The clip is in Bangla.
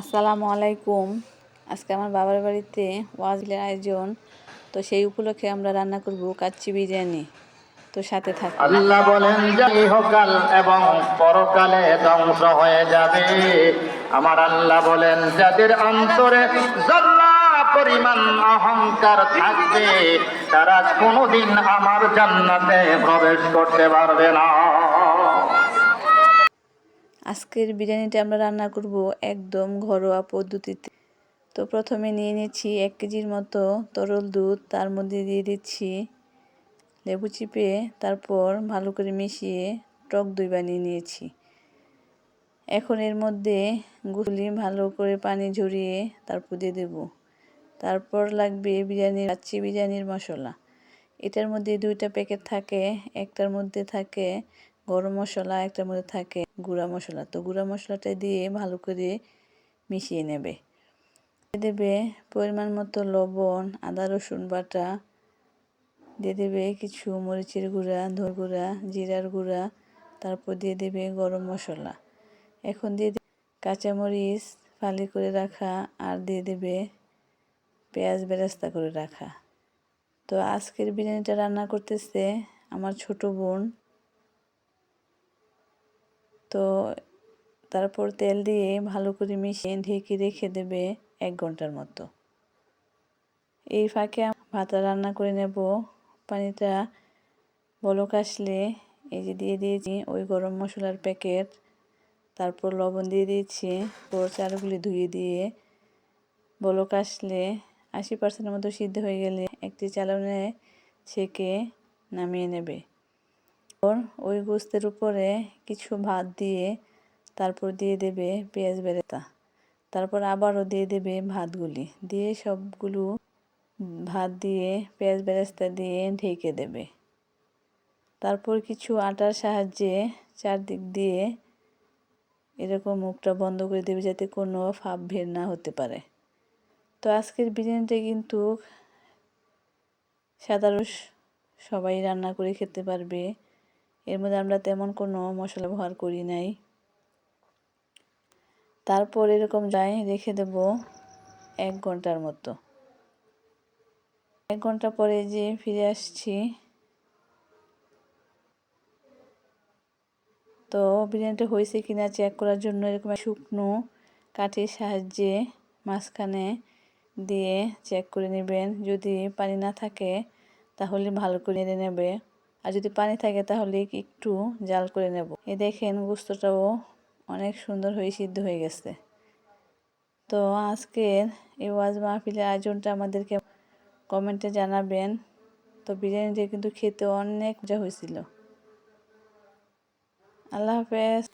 আসসালামু আলাইকুম। আজকে আমার বাবার বাড়িতে ওয়াজলের আয়োজন। তো সেই উপলক্ষে আমরা রান্না করব কাচ্চি বিরিয়ানি। তো সাথে থাকুন আল্লাহ বলেন ইহকাল এবং পরকালে ধ্বংস হয়ে যাবে। আমার আল্লাহ বলেন, যাদের অন্তরে পরিমাণ অহংকার থাকবে, তারা কোনোদিন আমার জান্নাতে প্রবেশ করতে পারবে না। আজকের বিরিয়ানিটা আমরা রান্না করব একদম ঘরোয়া পদ্ধতিতে। তো প্রথমে নিয়ে নিচ্ছি এক কেজির মতো তরল দুধ, তার মধ্যে দিয়ে দিচ্ছি লেবু চিপে, তারপর ভালো করে মিশিয়ে টক দই বানিয়ে নিয়েছি। এখন এর মধ্যে গুলি ভালো করে পানি ঝরিয়ে তারপর দিয়ে দেব। তারপর লাগবে বিরিয়ানির কাচ্চি বিরিয়ানির মশলা। এটার মধ্যে দুইটা প্যাকেট থাকে, একটার মধ্যে থাকে গরম মশলা একটার মধ্যে থাকে গুঁড়া মশলা। তো গুঁড়া মশলাটা দিয়ে ভালো করে মিশিয়ে নেবে। দেবে পরিমাণ মতো লবণ, আদা, রসুন বাটা। দিয়ে দেবে কিছু মরিচের গুঁড়া, ধর গুঁড়া, জিরার গুঁড়া। তারপর দিয়ে দেবে গরম মশলা। এখন দিয়ে কাঁচামরিচ ফালি করে রাখা আর দিয়ে দেবে পেঁয়াজ বেরাস্তা করে রাখা। তো আজকের বিরিয়ানিটা রান্না করতেছে আমার ছোট বোন। তো তারপর তেল দিয়ে ভালো করে মিশিয়ে ঢেকে রেখে দেবে এক ঘণ্টার মতো। এই ফাঁকে ভাতটা রান্না করে নেব। পানিটা বলক আসলে এই যে দিয়ে দিয়েছি ওই গরম মশলার প্যাকেট। তারপর লবণ দিয়ে দিয়েছি পর চালগুলি ধুয়ে দিয়ে। বলক আসলে আশি পার্সেন্টের মতো সিদ্ধ হয়ে গেলে একটি চালনে ছেঁকে নামিয়ে নেবে। ওই গোস্তের উপরে কিছু ভাত দিয়ে তারপর দিয়ে দেবে পেঁয়াজ বেরেতা তারপর আবারও দিয়ে দেবে ভাতগুলি। দিয়ে সবগুলো ভাত দিয়ে, পেঁয়াজ বেরেস্তা দিয়ে ঢেকে দেবে। তারপর কিছু আটার সাহায্যে চারদিক দিয়ে এরকম মুখটা বন্ধ করে দেবে যাতে কোনো ফাপ ভের না হতে পারে। তো আজকের বিরিয়ানিটা কিন্তু সাধারণ সবাই রান্না করে খেতে পারবে। এর মধ্যে আমরা তেমন কোনো মশলা ব্যবহার করি নাই। তারপর এরকম যাই, রেখে দেব এক ঘণ্টার মতো। এক ঘণ্টা পরে যে ফিরে আসছি। তো বিরিয়ানিটা হয়েছে কিনা চেক করার জন্য এরকম শুকনো কাঠের সাহায্যে মাঝখানে দিয়ে চেক করে নেবেন। যদি পানি না থাকে, তাহলে ভালো করে নেবে। আর যদি পানি থাকে তাহলে একটু জাল করে নেব। এ দেখেন গোস্তটাও অনেক সুন্দর হয়ে সিদ্ধ হয়ে গেছে। তো আজকের এই ওয়াজ মাহফিলের আয়োজনটা আমাদেরকে কমেন্টে জানাবেন। তো বিরিয়ানিটা কিন্তু খেতে অনেক মজা হয়েছিল। আল্লাহ হাফেজ।